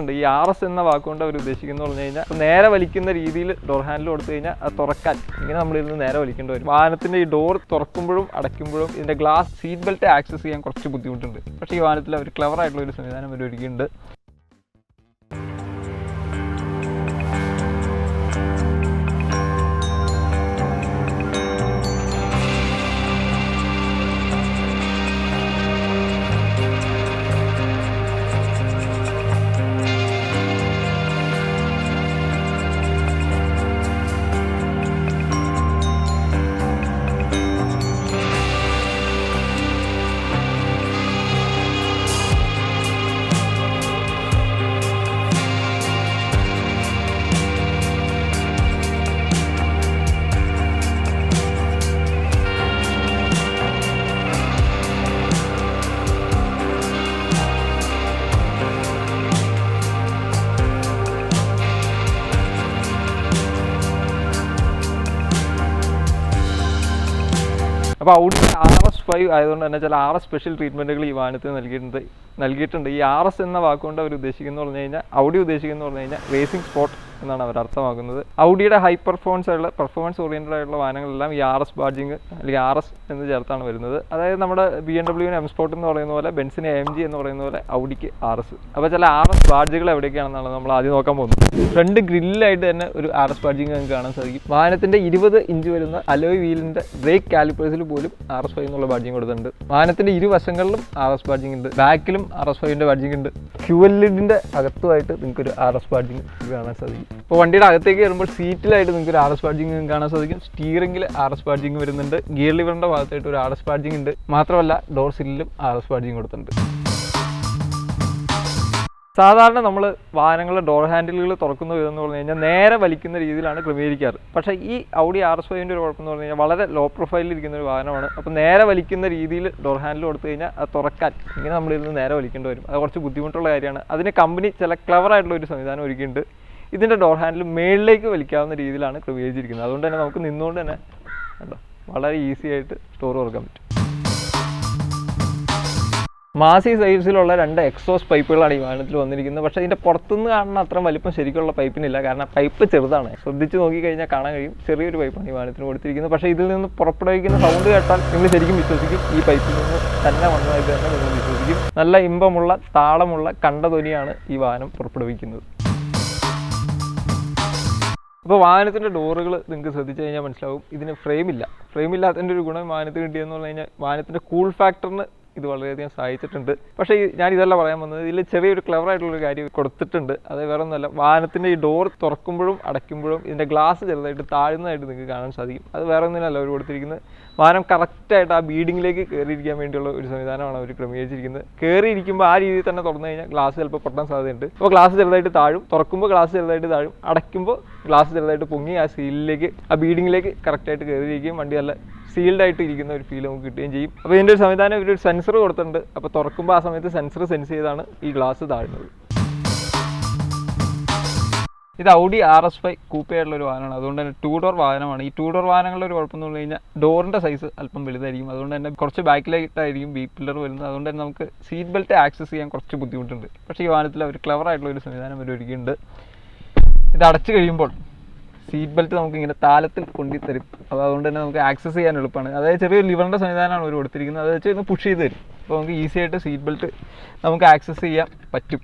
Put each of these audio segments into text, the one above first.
ഉണ്ട്. ഈ R S എന്ന വാക്കുകൊണ്ട് അവർ ഉദ്ദേശിക്കുന്നത് പറഞ്ഞു കഴിഞ്ഞാൽ നേരെ വലിക്കുന്ന രീതിയിൽ ഡോർ ഹാൻഡിൽ കൊടുത്തു കഴിഞ്ഞാൽ അത് തുറക്കാൻ. ഇങ്ങനെ നമ്മളിരുന്ന് നേരെ വലിക്കേണ്ടി വരും. വാഹനത്തിന്റെ ഈ ഡോർ തുറക്കുമ്പോഴും അടയ്ക്കുമ്പോഴും ഇതിന്റെ ഗ്ലാസ് സീറ്റ് ബെൽറ്റ് ആക്സസ് ചെയ്യാൻ കുറച്ച് ബുദ്ധിമുട്ടുണ്ട്. പക്ഷേ ഈ വാഹനത്തിൽ അവർ ക്ലവർ ആയിട്ടുള്ള ഒരു സംവിധാനം അവർ ഒരുക്കിയിട്ടുണ്ട്. അപ്പോൾ അവിടുത്തെ ആർ എസ് ഫൈവ് ആയതുകൊണ്ട് തന്നെ ചില ആർ എസ് സ്പെഷ്യൽ ട്രീറ്റ്മെന്റുകൾ ഈ വാഹനത്തിന് നൽകിയിട്ടുണ്ട്. നൽകിയിട്ടുണ്ട്. ഈ ആർ എസ് എന്ന വാക്കുകൊണ്ട് അവർ ഉദ്ദേശിക്കുന്നു പറഞ്ഞു കഴിഞ്ഞാൽ അവിടെ ഉദ്ദേശിക്കുന്നു പറഞ്ഞു കഴിഞ്ഞാൽ റേസിംഗ് സ്പോട്ട് എന്നാണ് അവർ അർത്ഥമാക്കുന്നത്. ഔഡിയുടെ ഹൈ പെർഫോമൻസ് ആയിട്ടുള്ള പെർഫോമൻസ് ഓറിയന്റഡ് ആയിട്ടുള്ള വാഹനങ്ങളെല്ലാം ഈ ആർ എസ് ബാഡ്ജിങ് അല്ലെങ്കിൽ ആർ എസ് എന്ന് ചേർത്താണ് വരുന്നത്. അതായത് നമ്മുടെ ബി എം ഡബ്ല്യുവിന് എം സ്പോട്ട് എന്ന് പറയുന്ന പോലെ ബെൻസിന് എം ജി എന്ന് പറയുന്ന പോലെ ഔഡിക്ക് ആർ എസ് അപ്പോൾ ചില ആർ എസ് ബാഡ്ജുകൾ എവിടെയൊക്കെയാണെന്നാണ് നമ്മൾ ആദ്യം നോക്കാൻ പോകുന്നത്. ഫ്രണ്ട് ഗ്രില്ലായിട്ട് തന്നെ ഒരു ആർ എസ് ബാഡ്ജിങ് നമുക്ക് കാണാൻ സാധിക്കും. വാഹനത്തിന്റെ ഇരുപത് ഇഞ്ച് വരുന്ന അലോയ് വീലിന്റെ ബ്രേക്ക് കാലിപ്പേഴ്സിൽ പോലും ആർ എസ് ഫൈവ് എന്നുള്ള ബാഡ്ജിങ് കൊടുത്തിട്ടുണ്ട്. വാഹനത്തിന്റെ ഇരുവശങ്ങളിലും ആർ എസ് ബാഡ്ജിങ് ഉണ്ട്. ബാക്കിലും ആർ എസ് ഫൈവിന്റെ ബാഡ്ജിങ് ഉണ്ട്. ഫ്യൂവൽ ലിഡിന്റെ അകത്തുമായിട്ട് നിങ്ങൾക്കൊരു ആർ എസ് ബാഡ്ജിങ് കാണാൻ സാധിക്കും. അപ്പോൾ വണ്ടിയുടെ അകത്തേക്ക് വരുമ്പോൾ സീറ്റിലായിട്ട് നിങ്ങൾക്ക് ഒരു ആർ എസ് ബാഡ്ജിങ് കാണാൻ സാധിക്കും. സ്റ്റിയറിംഗിൽ ആർ എസ് ബാഡ്ജിങ് വരുന്നുണ്ട്. ഗിയർ ലിവറിന്റെ ഭാഗത്തായിട്ട് ഒരു ആർ എസ് ബാഡ്ജിങ് ഉണ്ട്. മാത്രമല്ല ഡോർ സില്ലിലും ആർ എസ് ബാഡ്ജിങ് കൊടുത്തിട്ടുണ്ട്. സാധാരണ നമ്മൾ വാഹനങ്ങളുടെ ഡോർ ഹാൻഡിലുകൾ തുറക്കുന്ന വിധം എന്ന് പറഞ്ഞു കഴിഞ്ഞാൽ നേരെ വലിക്കുന്ന രീതിയിലാണ് ക്രമീകരിക്കാറ്. പക്ഷേ ഈ ഔഡി ആർ എസ് ഫൈവിന്റെ ഒരു കുഴപ്പം എന്ന് പറഞ്ഞു കഴിഞ്ഞാൽ വളരെ ലോ പ്രൊഫൈലിൽ ഇരിക്കുന്ന ഒരു വാഹനമാണ്. അപ്പോൾ നേരെ വലിക്കുന്ന രീതിയിൽ ഡോർ ഹാൻഡിൽ കൊടുത്തു കഴിഞ്ഞാൽ അത് തുറക്കാൻ ഇങ്ങനെ നമ്മളിരുന്ന് നേരെ വലിക്കേണ്ടി വരും. അത് കുറച്ച് ബുദ്ധിമുട്ടുള്ള കാര്യമാണ്. അതിന് കമ്പനി ചില ക്ലവറായിട്ടുള്ള ഒരു സംവിധാനം ഒരുക്കിയിട്ടുണ്ട്. ഇതിന്റെ ഡോർ ഹാൻഡിൽ മേളിലേക്ക് വലിക്കാവുന്ന രീതിയിലാണ് ക്രമീകരിച്ചിരിക്കുന്നത്. അതുകൊണ്ട് തന്നെ നമുക്ക് നിന്നുകൊണ്ട് തന്നെ കണ്ടോ വളരെ ഈസി ആയിട്ട് സ്റ്റോർ തുറക്കാൻ പറ്റും. മാസി സൈസിലുള്ള രണ്ട് എക്സോസ് പൈപ്പുകളാണ് ഈ വാഹനത്തിൽ വന്നിരിക്കുന്നത്. പക്ഷേ ഇതിന്റെ പുറത്തുനിന്ന് കാണുന്ന അത്ര വലിപ്പം ശരിക്കുള്ള പൈപ്പിനില്ല. കാരണം പൈപ്പ് ചെറുതാണ്. ശ്രദ്ധിച്ച് നോക്കിക്കഴിഞ്ഞാൽ കാണാൻ കഴിയും. ചെറിയൊരു പൈപ്പാണ് ഈ വാഹനത്തിന് കൊടുത്തിരിക്കുന്നത്. പക്ഷേ ഇതിൽ നിന്ന് പുറപ്പെടുവിക്കുന്ന സൗണ്ട് കേട്ടാൽ നിങ്ങൾ ശരിക്കും വിശ്വസിക്കും ഈ പൈപ്പിൽ നിന്ന് തന്നെ വന്നതായിട്ട് തന്നെ നിങ്ങൾ വിശ്വസിക്കും. നല്ല ഇമ്പമുള്ള താളമുള്ള കണ്ടധ്വനിയാണ് ഈ വാഹനം പുറപ്പെടുവിക്കുന്നത്. അപ്പോൾ വാഹനത്തിന്റെ ഡോറുകൾ നിങ്ങൾക്ക് ശ്രദ്ധിച്ചു കഴിഞ്ഞാൽ മനസ്സിലാവും. ഇതിന് ഫ്രെയിമില്ല ഫ്രെയിമില്ലാത്തതിന്റെ ഒരു ഗുണം വാഹനത്തിന് കിട്ടിയെന്ന് പറഞ്ഞു കഴിഞ്ഞാൽ വാഹനത്തിന്റെ കൂൾ ഫാക്ടറിന് ഇത് വളരെയധികം സഹായിച്ചിട്ടുണ്ട്. പക്ഷേ ഞാൻ ഇതല്ല പറയാൻ വന്നത് ഇതിൽ ചെറിയൊരു ക്ലവർ ആയിട്ടുള്ളൊരു കാര്യം കൊടുത്തിട്ടുണ്ട്. അത് വേറെ ഒന്നുമല്ല വാഹനത്തിന്റെ ഈ ഡോർ തുറക്കുമ്പോഴും അടയ്ക്കുമ്പോഴും ഇതിന്റെ ഗ്ലാസ് ചെറുതായിട്ട് താഴ്ന്നതായിട്ട് നിങ്ങൾക്ക് കാണാൻ സാധിക്കും. അത് വേറെ ഒന്നിനല്ല അവർ കൊടുത്തിരിക്കുന്നത്. വാഹനം കറക്റ്റായിട്ട് ആ ബീഡിങ്ങിലേക്ക് കയറിയിരിക്കാൻ വേണ്ടിയുള്ള ഒരു സംവിധാനമാണ് അവർ ക്രമീകരിച്ചിരിക്കുന്നത്. കയറിയിരിക്കുമ്പോൾ ആ രീതിയിൽ തന്നെ തുറന്നു കഴിഞ്ഞാൽ ഗ്ലാസ് ചിലപ്പോൾ പൊട്ടാൻ സാധ്യതയുണ്ട്. അപ്പോൾ ഗ്ലാസ് ചെറുതായിട്ട് താഴും. തുറക്കുമ്പോൾ ഗ്ലാസ് ചെറുതായിട്ട് താഴും. അടയ്ക്കുമ്പോൾ ഗ്ലാസ് ചെറുതായിട്ട് പൊങ്ങി ആ സീലിലേക്ക് ആ ബീഡിങ്ങിലേക്ക് കറക്റ്റായിട്ട് കയറിയിരിക്കുകയും വണ്ടി നല്ല സീൽഡ് ആയിട്ട് ഇരിക്കുന്ന ഒരു ഫീൽ നമുക്ക് കിട്ടുകയും ചെയ്യും. അപ്പോൾ ഇതിന്റെ ഒരു സംവിധാനം ഒരു സെൻസർ കൊടുത്തിട്ടുണ്ട്. അപ്പോൾ തുറക്കുമ്പോൾ ആ സമയത്ത് സെൻസർ സെൻസ് ചെയ്താണ് ഈ ഗ്ലാസ് താഴുന്നത്. ഇത് ഔഡി ആർ എസ് ഫൈവ് കൂപ്പയായിട്ടുള്ള ഒരു വാഹനമാണ്. അതുകൊണ്ട് തന്നെ ടൂ ഡോർ വാഹനമാണ്. ഈ ടൂ ഡോർ വാഹനങ്ങളുടെ ഒരു കുഴപ്പം എന്ന് പറഞ്ഞു കഴിഞ്ഞാൽ ഡോറിന്റെ സൈസ് അല്പം വലുതായിരിക്കും. അതുകൊണ്ട് തന്നെ കുറച്ച് ബാക്കിലായിട്ടായിരിക്കും ബി പില്ലർ വരുന്നത്. അതുകൊണ്ട് തന്നെ നമുക്ക് സീറ്റ് ബെൽറ്റ് ആക്സസ് ചെയ്യാൻ കുറച്ച് ബുദ്ധിമുട്ടുണ്ട്. പക്ഷേ ഈ വാഹനത്തിൽ അവർ ക്ലവർ ആയിട്ടുള്ള ഒരു സംവിധാനം അവർ ഒരുക്കിയിട്ടുണ്ട് ഇത് അടച്ചു കഴിയുമ്പോൾ സീറ്റ് ബെൽറ്റ് നമുക്ക് ഇങ്ങനെ താലത്തിൽ കൊണ്ടി തരും അപ്പോൾ അതുകൊണ്ട് തന്നെ നമുക്ക് ആക്സസ് ചെയ്യാൻ എളുപ്പമാണ്. അതായത് ചെറിയൊരു ലിവറിന്റെ സംവിധാനമാണ് അവർ കൊടുത്തിരിക്കുന്നത്. അത് വെച്ച് ഒന്ന് പുഷ് ചെയ്ത് തരും. അപ്പോൾ നമുക്ക് ഈസി ആയിട്ട് സീറ്റ് ബെൽറ്റ് നമുക്ക് ആക്സസ് ചെയ്യാൻ പറ്റും.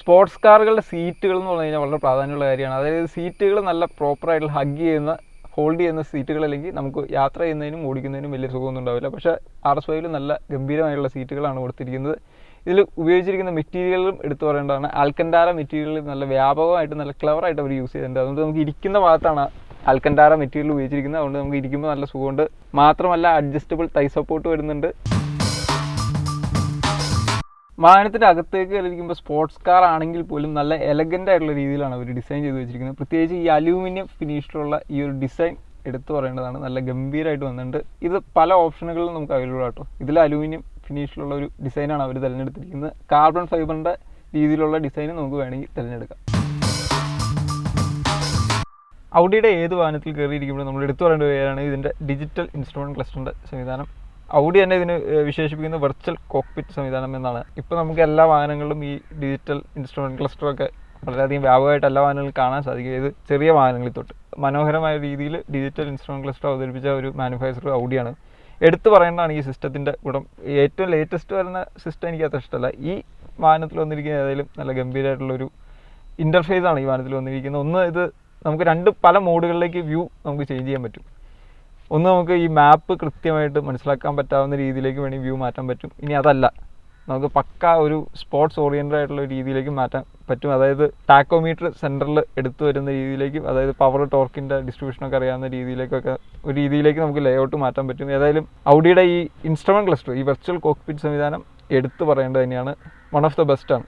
സ്പോർട്സ് കാറുകളുടെ സീറ്റുകൾ എന്ന് പറഞ്ഞു കഴിഞ്ഞാൽ വളരെ പ്രാധാന്യമുള്ള കാര്യമാണ്. അതായത് സീറ്റുകൾ നല്ല പ്രോപ്പറായിട്ട് ഹഗ് ചെയ്യുന്ന ഹോൾഡ് ചെയ്യുന്ന സീറ്റുകൾ അല്ലെങ്കിൽ നമുക്ക് യാത്ര ചെയ്യുന്നതിനും ഓടിക്കുന്നതിനും വലിയ സുഖമൊന്നും ഉണ്ടാവില്ല. പക്ഷേ ആർ എസ് ഫൈവിൽ നല്ല ഗംഭീരമായിട്ടുള്ള സീറ്റുകളാണ് കൊടുത്തിരിക്കുന്നത്. ഇതിൽ ഉപയോഗിച്ചിരിക്കുന്ന മെറ്റീരിയലും എടുത്തു പറയേണ്ടതാണ്. ആൽക്കൻഡാര മെറ്റീരിയൽ നല്ല വ്യാപകമായിട്ട് നല്ല ക്ലവറായിട്ട് അവർ യൂസ് ചെയ്തിട്ടുണ്ട് അതുകൊണ്ട് നമുക്ക് ഇരിക്കുന്ന ഭാഗത്താണ് ആൽക്കൻഡാര മെറ്റീരിയൽ ഉപയോഗിച്ചിരിക്കുന്നത്. അതുകൊണ്ട് നമുക്ക് ഇരിക്കുമ്പോൾ നല്ല സുഖമുണ്ട്. മാത്രമല്ല അഡ്ജസ്റ്റബിൾ തൈ സപ്പോർട്ട് വരുന്നുണ്ട്. വാഹനത്തിന്റെ അകത്തേക്ക് കയറിയിരിക്കുമ്പോൾ സ്പോർട്സ് കാർ ആണെങ്കിൽ പോലും നല്ല എലഗന്റ് ആയിട്ടുള്ള രീതിയിലാണ് അവർ ഡിസൈൻ ചെയ്ത് വെച്ചിരിക്കുന്നത്. പ്രത്യേകിച്ച് ഈ അലൂമിനിയം ഫിനിഷിലുള്ള ഈ ഒരു ഡിസൈൻ എടുത്തു പറയേണ്ടതാണ്. നല്ല ഗംഭീരമായിട്ട് വന്നിട്ടുണ്ട്. ഇത് പല ഓപ്ഷനുകളിലും നമുക്ക് അവൈലബിൾ ആട്ടോ. ഇതിൽ അലൂമിനിയം ഫിനിഷിലുള്ള ഒരു ഡിസൈനാണ് അവർ തിരഞ്ഞെടുത്തിരിക്കുന്നത്. കാർബൺ ഫൈബറിന്റെ രീതിയിലുള്ള ഡിസൈൻ നമുക്ക് വേണമെങ്കിൽ തിരഞ്ഞെടുക്കാം. ഔഡിയുടെ ഏത് വാഹനത്തിൽ കയറിയിരിക്കുമ്പോഴും നമ്മൾ എടുത്തു പറയേണ്ട പേരാണ് ഇതിന്റെ ഡിജിറ്റൽ ഇൻസ്ട്രുമെന്റ് ക്ലസ്റ്ററിന്റെ സംവിധാനം. ഔഡി തന്നെ ഇതിന് വിശേഷിപ്പിക്കുന്ന വെർച്വൽ കോക്പിറ്റ് സംവിധാനം എന്നാണ്. ഇപ്പോൾ നമുക്ക് എല്ലാ വാഹനങ്ങളിലും ഈ ഡിജിറ്റൽ ഇൻസ്ട്രുമെന്റ് ക്ലസ്റ്ററൊക്കെ വളരെയധികം വ്യാപകമായിട്ട് എല്ലാ വാഹനങ്ങളും കാണാൻ സാധിക്കും. ഇത് ചെറിയ വാഹനങ്ങളിൽ തൊട്ട് മനോഹരമായ രീതിയിൽ ഡിജിറ്റൽ ഇൻസ്ട്രുമെന്റ് ക്ലസ്റ്റർ അവതരിപ്പിച്ച ഒരു മാനുഫാക്ചർ ഔഡിയാണ് എടുത്തു പറയേണ്ടതാണ് ഈ സിസ്റ്റത്തിന്റെ ഗുണം. ഏറ്റവും ലേറ്റസ്റ്റ് വരുന്ന സിസ്റ്റം എനിക്ക് അത്ര ഇഷ്ടമല്ല. ഈ വാഹനത്തിൽ വന്നിരിക്കുന്ന ഏതായാലും നല്ല ഗംഭീരമായിട്ടുള്ളൊരു ഇന്റർഫേസ് ആണ് ഈ വാഹനത്തിൽ വന്നിരിക്കുന്നത്. ഒന്ന് ഇത് നമുക്ക് രണ്ട് പല മോഡുകളിലേക്ക് വ്യൂ നമുക്ക് ചേഞ്ച് ചെയ്യാൻ പറ്റും. ഒന്ന് നമുക്ക് ഈ മാപ്പ് കൃത്യമായിട്ട് മനസ്സിലാക്കാൻ പറ്റാവുന്ന രീതിയിലേക്ക് വേണമെങ്കിൽ വ്യൂ മാറ്റാൻ പറ്റും. ഇനി അതല്ല. നമുക്ക് പക്ക ഒരു സ്പോർട്സ് ഓറിയന്റഡ് ആയിട്ടുള്ള രീതിയിലേക്ക് മാറ്റാൻ പറ്റും. അതായത് ടാക്കോമീറ്റർ സെന്ററിൽ എടുത്തു വരുന്ന രീതിയിലേക്ക് അതായത് പവർ ടോർക്കിന്റെ ഡിസ്ട്രിബ്യൂഷനൊക്കെ അറിയാവുന്ന രീതിയിലേക്കൊക്കെ ഒരു രീതിയിലേക്ക് നമുക്ക് ലേഔട്ട് മാറ്റാൻ പറ്റും. ഏതായാലും ഔഡിയുടെ ഈ ഇൻസ്ട്രുമെന്റ് ക്ലസ്റ്റർ ഈ വെർച്വൽ കോക്പിറ്റ് സംവിധാനം എടുത്തു പറയേണ്ടത് തന്നെയാണ്. വൺ ഓഫ് ദ ബെസ്റ്റാണ്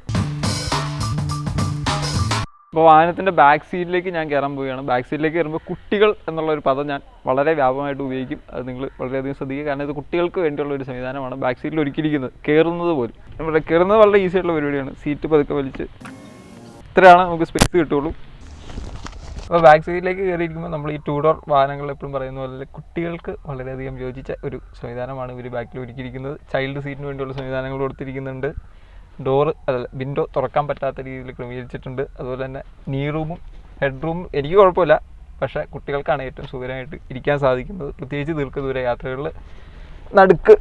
അപ്പോൾ വാഹനത്തിന്റെ ബാക്ക് സീറ്റിലേക്ക് ഞാൻ കയറാൻ പോവുകയാണ്. ബാക്ക് സീറ്റിലേക്ക് കയറുമ്പോൾ കുട്ടികൾ എന്നുള്ള ഒരു പദം ഞാൻ വളരെ വ്യാപകമായിട്ട് ഉപയോഗിക്കും. അത് നിങ്ങൾ വളരെയധികം ശ്രദ്ധിക്കുക. കാരണം ഇത് കുട്ടികൾക്ക് വേണ്ടിയുള്ള ഒരു സംവിധാനമാണ് ബാക്ക് സീറ്റിൽ ഒരുക്കിയിരിക്കുന്നത്. കയറുന്നത് പോലും. നമ്മുടെ കയറുന്നത് വളരെ ഈസി ആയിട്ടുള്ള പരിപാടിയാണ്. സീറ്റ് പതുക്കെ വലിച്ച് ഇത്രയാണ് നമുക്ക് സ്പേസ് കിട്ടുള്ളൂ അപ്പോൾ ബാക്ക് സീറ്റിലേക്ക് കയറിയിരിക്കുമ്പോൾ നമ്മൾ ഈ ടൂ ഡോർ വാഹനങ്ങൾ എപ്പോഴും പറയുന്ന പോലെ കുട്ടികൾക്ക് വളരെയധികം യോജിച്ച ഒരു സംവിധാനമാണ് ഇവർ ബാക്കിൽ ഒരുക്കിയിരിക്കുന്നത്. ചൈൽഡ് സീറ്റിന് വേണ്ടിയുള്ള സംവിധാനങ്ങൾ കൊടുത്തിരിക്കുന്നുണ്ട്. ഡോറ് അതല്ല വിൻഡോ തുറക്കാൻ പറ്റാത്ത രീതിയിൽ ക്രമീകരിച്ചിട്ടുണ്ട്. അതുപോലെ തന്നെ നീ റൂമും ഹെഡ് റൂമും എനിക്ക് കുഴപ്പമില്ല. പക്ഷേ കുട്ടികൾക്കാണ് ഏറ്റവും സുഖകരമായിട്ട് ഇരിക്കാൻ സാധിക്കുന്നത്. പ്രത്യേകിച്ച് ദീർഘദൂര യാത്രകളിൽ നടുക്ക്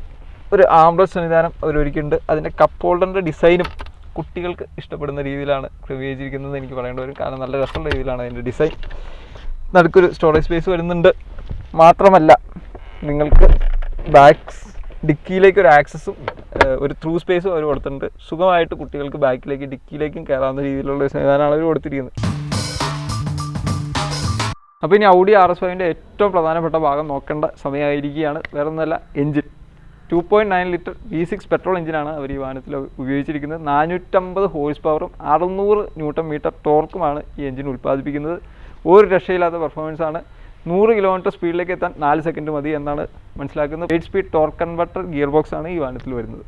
ഒരു ആംബ്രസ് സംവിധാനം അവർ ഒരുക്കിയിട്ടുണ്ട് അതിന്റെ കപ്പ് ഹോൾഡറിന്റെ ഡിസൈനും കുട്ടികൾക്ക് ഇഷ്ടപ്പെടുന്ന രീതിയിലാണ് ക്രമീകരിച്ചിരിക്കുന്നത്. എനിക്ക് പറയേണ്ടി വരും കാരണം നല്ല രസമുള്ള രീതിയിലാണ് അതിന്റെ ഡിസൈൻ നടുക്കൊരു സ്റ്റോറേജ് സ്പേസ് വരുന്നുണ്ട്. മാത്രമല്ല നിങ്ങൾക്ക് ബാക്സ് ഡിക്കിയിലേക്ക് ഒരു ആക്സസും ഒരു ത്രൂ സ്പേസും അവർ കൊടുത്തിട്ടുണ്ട്. സുഖമായിട്ട് കുട്ടികൾക്ക് ബാക്കിലേക്ക് ഡിക്കിയിലേക്കും കയറാവുന്ന രീതിയിലുള്ള ഒരു സംവിധാനമാണ് അവർ കൊടുത്തിരിക്കുന്നത്. അപ്പോൾ ഇനി ഔഡി ആർ എസ് ഫൈവിന്റെ ഏറ്റവും പ്രധാനപ്പെട്ട ഭാഗം നോക്കേണ്ട സമയമായിരിക്കുകയാണ്. വേറെ ഒന്നല്ല engine two point nine litre V six petrol എഞ്ചിനാണ് അവർ ഈ വാഹനത്തിൽ ഉപയോഗിച്ചിരിക്കുന്നത്. നാനൂറ്റമ്പത് ഹോഴ്സ് പവറും അറുന്നൂറ് ന്യൂട്ടൺ മീറ്റർ ടോർക്കുമാണ് ഈ എഞ്ചിൻ ഉൽപ്പാദിപ്പിക്കുന്നത്. ഒരു രക്ഷയില്ലാത്ത പെർഫോമൻസ് ആണ്. നൂറ് കിലോമീറ്റർ സ്പീഡിലേക്ക് എത്താൻ നാല് സെക്കൻഡ് മതി എന്നാണ് മനസ്സിലാക്കുന്നത്. Eight speed torque converter gear box ആണ് ഈ വാഹനത്തിൽ വരുന്നത്.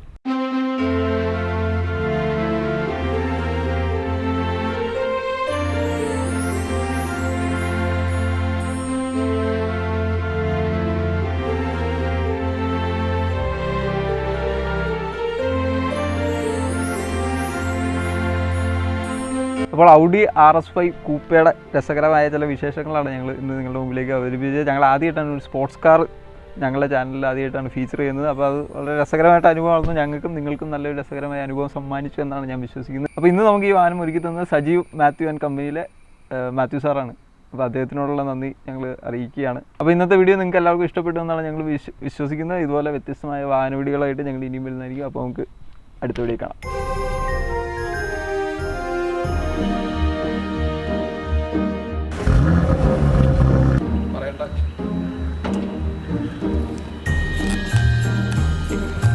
അപ്പോൾ ഔഡി ആർ എസ് ഫൈവ് കൂപ്പയുടെ രസകരമായ ചില വിശേഷങ്ങളാണ് ഞങ്ങൾ ഇന്ന് നിങ്ങളുടെ മുമ്പിലേക്ക് അവതരിപ്പിച്ചത്. ഞങ്ങൾ ആദ്യമായിട്ടാണ് ഒരു സ്പോർട്സ് കാർ ഞങ്ങളുടെ ചാനലിൽ ആദ്യമായിട്ടാണ് ഫീച്ചർ ചെയ്യുന്നത്. അപ്പോൾ അത് വളരെ രസകരമായിട്ട് അനുഭവമാണെന്ന് ഞങ്ങൾക്കും നിങ്ങൾക്കും നല്ലൊരു രസകരമായ അനുഭവം സമ്മാനിച്ചു എന്നാണ് ഞാൻ വിശ്വസിക്കുന്നത്. അപ്പോൾ ഇന്ന് നമുക്ക് ഈ വാഹനം ഒരുക്കി തന്നത് സജീവ് മാത്യു ആൻഡ് കമ്പനിയിലെ മാത്യു സാറാണ് അപ്പോൾ അദ്ദേഹത്തിനോടുള്ള നന്ദി ഞങ്ങൾ അറിയിക്കുകയാണ്. അപ്പോൾ ഇന്നത്തെ വീഡിയോ നിങ്ങൾക്ക് എല്ലാവർക്കും ഇഷ്ടപ്പെട്ടു എന്നാണ് ഞങ്ങൾ വിശ്വ- വിശ്വസിക്കുന്നത്. ഇതുപോലെ വ്യത്യസ്തമായ വാഹന വീഡിയോകളായിട്ട് ഞങ്ങൾ ഇനിയും വരുന്നതായിരിക്കും. അപ്പോൾ നമുക്ക് അടുത്ത വീഡിയോ കാണാം.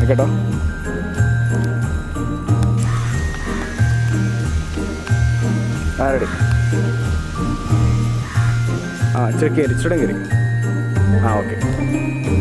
കേട്ടോ ആരടി? ആ ഇച്ചിരി കയറി ഇച്ചിരി കയറി. ആ ഓക്കെ.